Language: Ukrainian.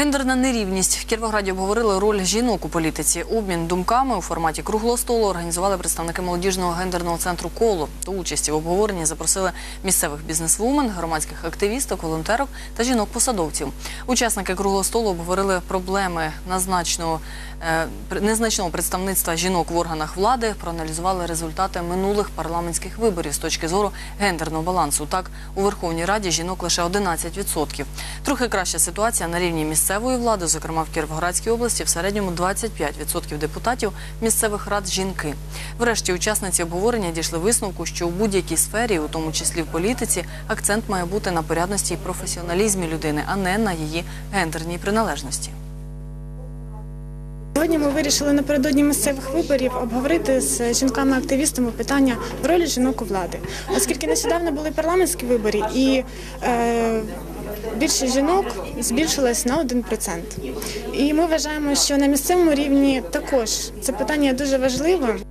Гендерна нерівність в Кіровограді обговорили роль жінок у політиці. Обмін думками у форматі круглого столу організували представники молодіжного гендерного центру коло. До участі в обговоренні запросили місцевих бізнесвумен, громадських активісток, волонтерок та жінок-посадовців. Учасники круглого столу обговорили проблеми назначного при- незначного представництва жінок в органах влади, проаналізували результати минулих парламентських виборів з точки зору гендерного балансу. Так, у Верховній Раді жінок лише 11%. Трохи краща ситуація на рівні місцевої влади, зокрема в Кіровоградській області, в середньому 25% депутатів місцевих рад жінки. Врешті учасниці обговорення дійшли висновку, що у будь-якій сфері, у тому числі в політиці, акцент має бути на порядності і професіоналізмі людини, а не на її гендерній приналежності. Сьогодні ми вирішили напередодні місцевих виборів обговорити з жінками-активістами питання ролі жінок у влади, оскільки нещодавно були парламентські вибори і е, більшість жінок збільшилась на 1%. І ми вважаємо, що на місцевому рівні також це питання дуже важливе.